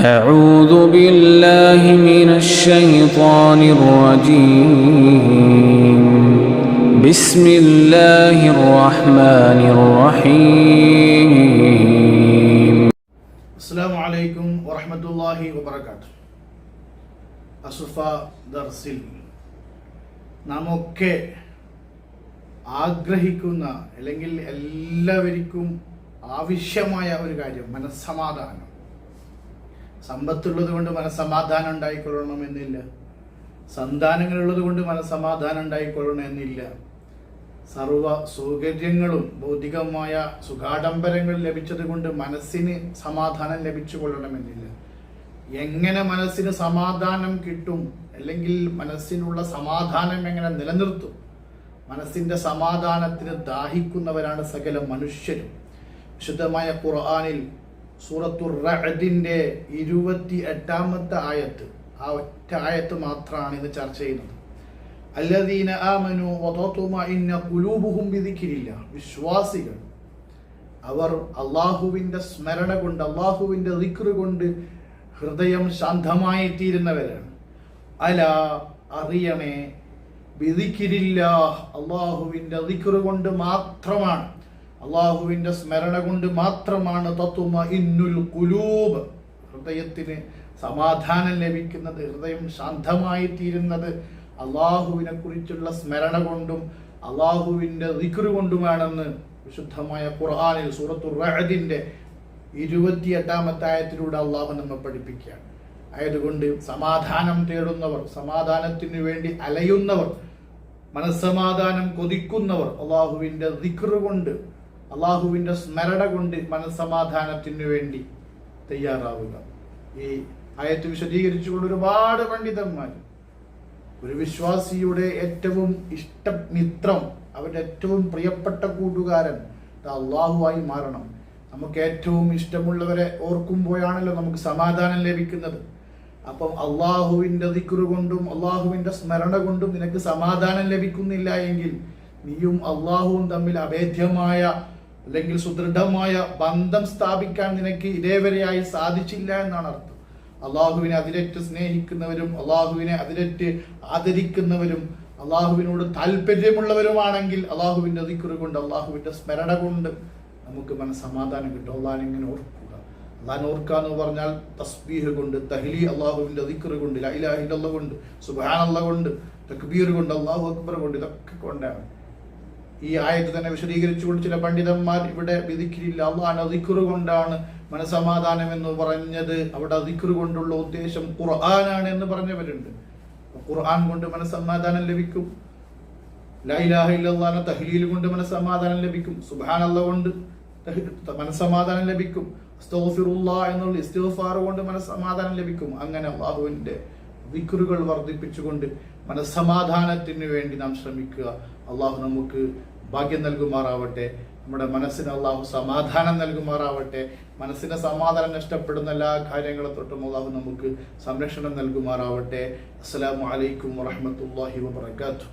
أعوذ بالله من الشيطان الرجيم بسم الله الرحمن الرحيم അസ്സാം വലൈക്കും വറഹമത്തല്ലാഹി വബർക്കാത്തു അസുഫ ദർസിൽ നാം ഒക്കെ ആഗ്രഹിക്കുന്ന അല്ലെങ്കിൽ എല്ലാവർക്കും ആവശ്യമായ ഒരു കാര്യം മനസ്സമാധാനം സമ്പത്തുള്ളത് കൊണ്ട് മനസ്സമാധാനം ഉണ്ടായിക്കൊള്ളണമെന്നില്ല സന്താനങ്ങളുള്ളത് കൊണ്ട് മനസ്സമാധാനം ഉണ്ടായിക്കൊള്ളണമെന്നില്ല സർവ സൗകര്യങ്ങളും ഭൗതികമായ സുഖാഡംബരങ്ങൾ ലഭിച്ചത് കൊണ്ട് മനസ്സിന് സമാധാനം ലഭിച്ചു കൊള്ളണമെന്നില്ല എങ്ങനെ മനസ്സിന് സമാധാനം കിട്ടും? അല്ലെങ്കിൽ മനസ്സിനുള്ള സമാധാനം എങ്ങനെ നിലനിർത്തും? മനസ്സിന്റെ സമാധാനത്തിന് ദാഹിക്കുന്നവരാണ് സകല മനുഷ്യരും. വിശുദ്ധമായ ഖുർആനിൽ സൂറത്തുർ റഅദിന്റെ ഇരുപത്തി എട്ടാമത്തെ ആയത്ത്. ആ ഒറ്റ ആയത്ത് മാത്രമാണ് ഇത് ചർച്ച ചെയ്യുന്നത്. അല്ലദീന ആമനു ഇന്ന ഖുലൂബുഹും വിധിക്കില്ല വിശ്വാസികൾ അവർ അള്ളാഹുവിന്റെ സ്മരണ കൊണ്ട് അള്ളാഹുവിന്റെ ദിക്റ് കൊണ്ട് ഹൃദയം ശാന്തമായി തീരുന്നവരാണ് അല അറിയണേ വിധിക്കില്ല അള്ളാഹുവിന്റെ ദിക്റ് കൊണ്ട് മാത്രമാണ്. അള്ളാഹുവിന്റെ സ്മരണ കൊണ്ട് മാത്രമാണ് തത്വമ ഇന്നുൽ കുലൂബ് ഹൃദയത്തിന് സമാധാനം ലഭിക്കുന്നത് ഹൃദയം ശാന്തമായി തീരുന്നത് അള്ളാഹുവിനെ കുറിച്ചുള്ള സ്മരണ കൊണ്ടും അള്ളാഹുവിന്റെ ദിക്റ് കൊണ്ടുമാണെന്ന് വിശുദ്ധമായ ഖുർആാനിൽ സൂറത്തു റഹദിന്റെ ഇരുപത്തിയെട്ടാമത്തെ ആയത്തിലൂടെ അള്ളാഹു നമ്മെ പഠിപ്പിക്കുകയാണ്. ആയതുകൊണ്ട് സമാധാനം തേടുന്നവർ സമാധാനത്തിന് വേണ്ടി അലയുന്നവർ മനസ്സമാധാനം കൊതിക്കുന്നവർ അള്ളാഹുവിന്റെ ദിക്റ് കൊണ്ട് അള്ളാഹുവിന്റെ സ്മരണ കൊണ്ട് മനസ്സമാധാനത്തിന് വേണ്ടി തയ്യാറാവുക. ഈ ആയത്ത് വിശദീകരിച്ചുകൊണ്ട് ഒരുപാട് പണ്ഡിതന്മാർ ഒരു വിശ്വാസിയുടെ ഏറ്റവും ഇഷ്ട മിത്രം അവരുടെ ഏറ്റവും പ്രിയപ്പെട്ട കൂട്ടുകാരൻ അള്ളാഹുവായി മാറണം. നമുക്ക് ഏറ്റവും ഇഷ്ടമുള്ളവരെ ഓർക്കുമ്പോഴാണല്ലോ നമുക്ക് സമാധാനം ലഭിക്കുന്നത്. അപ്പം അള്ളാഹുവിന്റെ ദിക്റ് കൊണ്ടും അള്ളാഹുവിന്റെ സ്മരണ കൊണ്ടും നിനക്ക് സമാധാനം ലഭിക്കുന്നില്ല എങ്കിൽ നീയും അള്ളാഹുവും തമ്മിൽ അഭേദ്യമായ അല്ലെങ്കിൽ സുദൃഢമായ ബന്ധം സ്ഥാപിക്കാൻ നിനക്ക് ഇതേവരെയായി സാധിച്ചില്ല എന്നാണ് അർത്ഥം. അള്ളാഹുവിനെ അതിരറ്റ് സ്നേഹിക്കുന്നവരും അള്ളാഹുവിനെ അതിരറ്റ് ആദരിക്കുന്നവരും അള്ളാഹുവിനോട് താല്പര്യമുള്ളവരുമാണെങ്കിൽ അള്ളാഹുവിന്റെ അതിക്കുറി കൊണ്ട് അള്ളാഹുവിന്റെ സ്മരണ കൊണ്ട് നമുക്ക് മനസ്സമാധാനം കിട്ടും. അള്ളാഹിനെ ഇങ്ങനെ ഓർക്കുക. അള്ളാൻ ഓർക്കുക എന്ന് പറഞ്ഞാൽ തസ്ബീഹ് കൊണ്ട് തഹ്ലി അള്ളാഹുവിന്റെ അതിക്കുറി കൊണ്ട് ലൈലാഹില്ല കൊണ്ട് സുബാനുള്ള കൊണ്ട് തക്ബീർ കൊണ്ട് അള്ളാഹു അക്ബർ കൊണ്ട് ഇതൊക്കെ കൊണ്ടാണ്. ഈ ആയത്ത് തന്നെ വിശദീകരിച്ചുകൊണ്ട് ചില പണ്ഡിതന്മാർ ഇവിടെ വിധിക്കില്ല. അള്ളാഹാൻ ദിക്റ് കൊണ്ടാണ് മനസമാധാനം എന്ന് പറഞ്ഞത്. അവിടെ അതിക്കുറു കൊണ്ടുള്ള ഉദ്ദേശം ഖുർആനാണ് എന്ന് പറഞ്ഞവരുണ്ട്. ഖുർആൻ കൊണ്ട് മനസമാധാനം ലഭിക്കും. ലൈലാഹ തഹ്ലീൽ കൊണ്ട് മനസ്സമാധാനം ലഭിക്കും. സുബാൻ അല്ല കൊണ്ട് മനസ്സമാധാനം ലഭിക്കും. എന്നുള്ള ഇസ്തിഗ്ഫാർ കൊണ്ട് മനസ്സമാധാനം ലഭിക്കും. അങ്ങനെ അള്ളാഹുവിന്റെ വിക്റുകൾ വർദ്ധിപ്പിച്ചുകൊണ്ട് മനസ്സമാധാനത്തിന് വേണ്ടി നാം ശ്രമിക്കുക. അള്ളാഹു നമുക്ക് ഭാഗ്യം നൽകുമാറാവട്ടെ. നമ്മുടെ മനസ്സിന് അള്ളാഹു സമാധാനം നൽകുമാറാവട്ടെ. മനസ്സിന് സമാധാനം നഷ്ടപ്പെടുന്ന എല്ലാ കാര്യങ്ങളെ തൊട്ടും അള്ളാഹു നമുക്ക് സംരക്ഷണം നൽകുമാറാവട്ടെ. അസ്സലാമു അലൈക്കും വറഹമത്തല്ലാഹി വബർക്കാത്തു